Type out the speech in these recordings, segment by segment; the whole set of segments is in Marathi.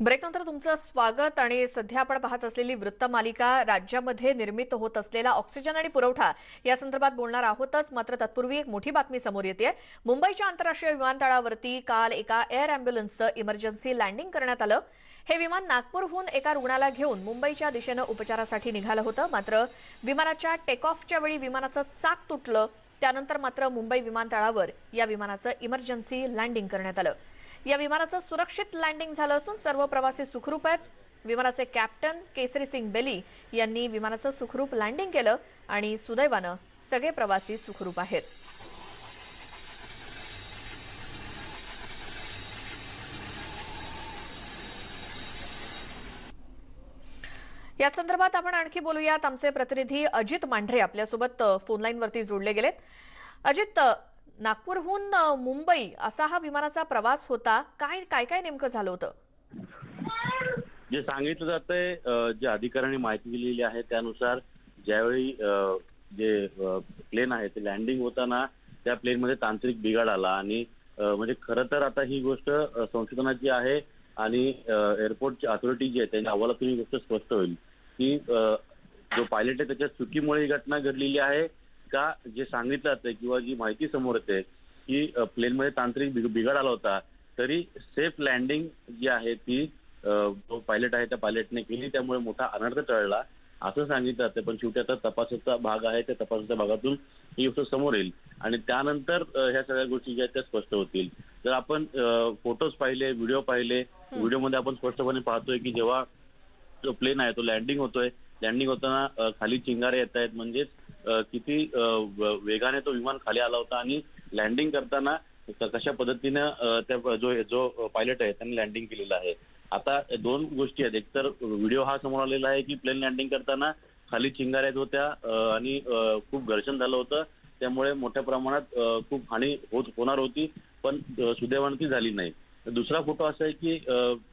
ब्रेकनंतर तुमचं स्वागत आणि सध्या आपण पाहत असलेली वृत्तमालिका राज्यामध्ये निर्मित होत असलेला ऑक्सिजन आणि पुरवठा या संदर्भात बोलणार आहोतच. मात्र तत्पूर्वी एक मोठी बातमी समोर येते मुंबईच्या आंतरराष्ट्रीय विमानतळावरती काल एका एअर अँब्युलन्सचं इमर्जन्सी लँडिंग करण्यात आलं. हे विमान नागपूरहून एका रुग्णाला घेऊन मुंबईच्या दिशेनं उपचारासाठी निघालं होतं. मात्र विमानाच्या टेकऑफच्या वेळी विमानाचं चाक तुटलं. त्यानंतर मात्र मुंबई विमानतळावर या विमानाचं इमर्जन्सी लँडिंग करण्यात आलं. या विमानाचं सुरक्षित लँडिंग झालं असून सर्व प्रवासी सुखरूप आहेत. विमानाचे कॅप्टन केसरी सिंग बेली यांनी विमानाचं सुखरूप लँडिंग केलं आणि सुदैवानं सगळे प्रवासी सुखरूप आहेत. या संदर्भात आपण आणखी बोलूयात. आमचे प्रतिनिधी अजित मांढरे आपल्यासोबत अ, फोनलाईनवरती जोडले गेलेत. अजित नागपूरहून मुंबई असा हा विमानाचा प्रवास होता. काय काय काय नेमकं झालं होतं? जे सांगितलं जातंय जे अधिकाऱ्यांनी माहिती दिलेली आहे त्यानुसार ज्यावेळी जे प्लेन आहे ते लँडिंग होताना त्या प्लेनमध्ये तांत्रिक बिघाड आला आणि म्हणजे खरं तर आता ही गोष्ट संशोधनाची आहे आणि एअरपोर्टची अथॉरिटी जी आहे त्यांच्या अहवालातून ही गोष्ट स्पष्ट होईल की जो पायलट आहे त्याच्या चुकीमुळे ही घटना घडलेली आहे का जे सांगितलं जातंय किंवा जी माहिती समोर येते की प्लेनमध्ये तांत्रिक बिघ- बिघाड आला होता तरी सेफ लँडिंग जी आहे ती जो पायलट आहे त्या पायलटने केली त्यामुळे मोठा अनर्थ टळला असं सांगितलं जातं पण शेवटी आता तपासाचा भाग आहे त्या तपासाच्या भागातून ही गोष्ट समोर येईल. आणि त्यानंतर ह्या सगळ्या गोष्टी ज्या आहेत त्या स्पष्ट होतील. जर आपण फोटोज पाहिले व्हिडिओ पाहिले व्हिडिओमध्ये आपण स्पष्टपणे पाहतोय की जेव्हा जो प्लेन आहे तो लँडिंग होतोय. लँडिंग होताना खाली चिंगारे येत आहेत म्हणजेच किती वेगाने तो विमान खाली आला होता आणि लँडिंग करताना कशा पद्धतीनं त्या जो जो पायलट आहे त्यांनी लँडिंग केलेलं आहे. आता दोन गोष्टी आहेत. एकतर व्हिडिओ हा समोर आलेला आहे की प्लेन लँडिंग करताना खाली चिंगाऱ्या येत होत्या आणि खूप घर्षण झालं होतं. त्यामुळे मोठ्या प्रमाणात खूप हानी होत होणार होती पण सुदैवानं ती झाली नाही. दुसरा फोटो असा आहे की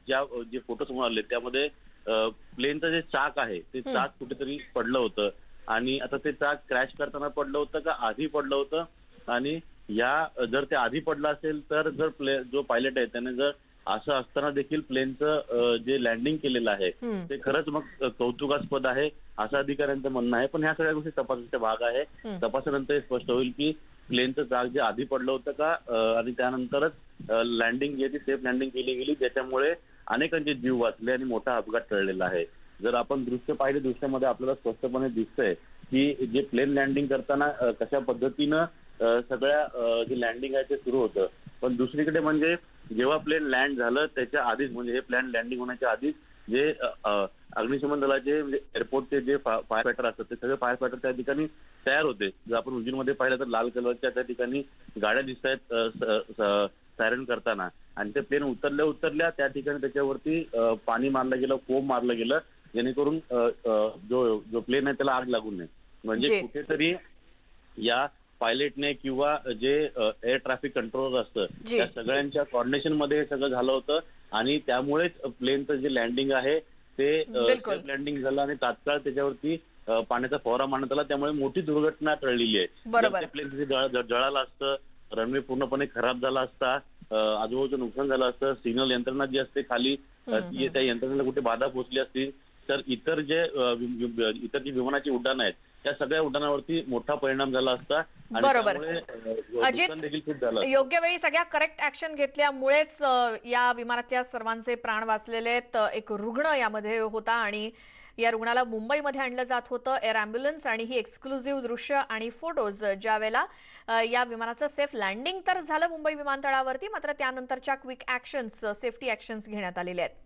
ज्या जे फोटो समोर आले त्यामध्ये प्लेनचं जे चाक आहे ते. चाक कुठेतरी पडलं होतं. आणि आता ते चाक क्रॅश करताना पडलं होतं का आधी पडलं होतं आणि या जर ते आधी पडलं असेल तर जर प्ले जो पायलट आहे त्याने जर असं असताना देखील प्लेनचं जे लँडिंग केलेलं आहे. ते खरंच मग कौतुकास्पद आहे असं अधिकाऱ्यांचं म्हणणं आहे पण ह्या सगळ्या गोष्टी तपासाचा भाग आहे. तपासानंतर हे स्पष्ट होईल की प्लेनचं चाक जे आधी पडलं होतं का आणि त्यानंतरच लँडिंग जी ती सेफ लँडिंग केली गेली ज्याच्यामुळे अनेकांचे जीव वाचले आणि मोठा अपघात टळलेला आहे जर आपण दृश्य पाहिले दृश्यामध्ये आपल्याला स्पष्टपणे दिसतंय की जे प्लेन लँडिंग करताना कशा पद्धतीनं सगळ्या जे लँडिंग आहे ते सुरू होतं. पण दुसरीकडे म्हणजे जेव्हा प्लेन लँड झालं त्याच्या आधीच म्हणजे हे प्लेन लँडिंग होण्याच्या आधीच जे अग्निशमन दलाचे म्हणजे एअरपोर्टचे जे फायर फायटर असतात ते सगळे फायर फायटर त्या ठिकाणी तयार होते. जर आपण उजिरमध्ये पाहिलं तर लाल कलरच्या त्या ठिकाणी गाड्या दिसत आहेत सायरन करताना. आणि ते प्लेन उतरल्या उतरल्या त्या ठिकाणी त्याच्यावरती पाणी मारलं गेलं कोंब मारलं गेलं. जेणेकरून जो जो प्लेन आहे त्याला आग लागू नये म्हणजे. कुठेतरी या पायलटने किंवा जे एअर ट्रॅफिक कंट्रोलर असतं. त्या सगळ्यांच्या कॉर्डिनेशनमध्ये हे सगळं झालं होतं आणि त्यामुळेच प्लेनचं जे लँडिंग आहे ते. लँडिंग झालं आणि तात्काळ त्याच्यावरती पाण्याचा फवारा मारण्यात आला त्यामुळे मोठी दुर्घटना टळलेली आहे प्लेन जळालं असतं रनवे पूर्णपणे खराब झाला असता आजूबाजूचं नुकसान झालं असतं सिग्नल यंत्रणा जी असते खाली त्या यंत्रणेला कुठे बाधा पोहोचली असती तर इतर जे इतर जी विमानाची उड्डाणं आहेत त्या सगळ्या उड्डाणावरती मोठा परिणाम झाला असता बरोबर. अजित. योग्य वेळी सगळ्या करेक्ट ऍक्शन घेतल्यामुळेच या विमानातल्या सर्वांचे प्राण वाचलेले आहेत एक रुग्ण यामध्ये होता आणि या रुग्णाला मुंबईमध्ये आणलं जात होतं एअर अँब्युलन्स आणि ही एक्सक्लुझिव्ह दृश्य आणि फोटोज ज्या वेळेला या विमानाचं सेफ लँडिंग तर झालं मुंबई विमानतळावरती मात्र त्यानंतरच्या क्विक ऍक्शन्स सेफ्टी ऍक्शन्स घेण्यात आलेल्या आहेत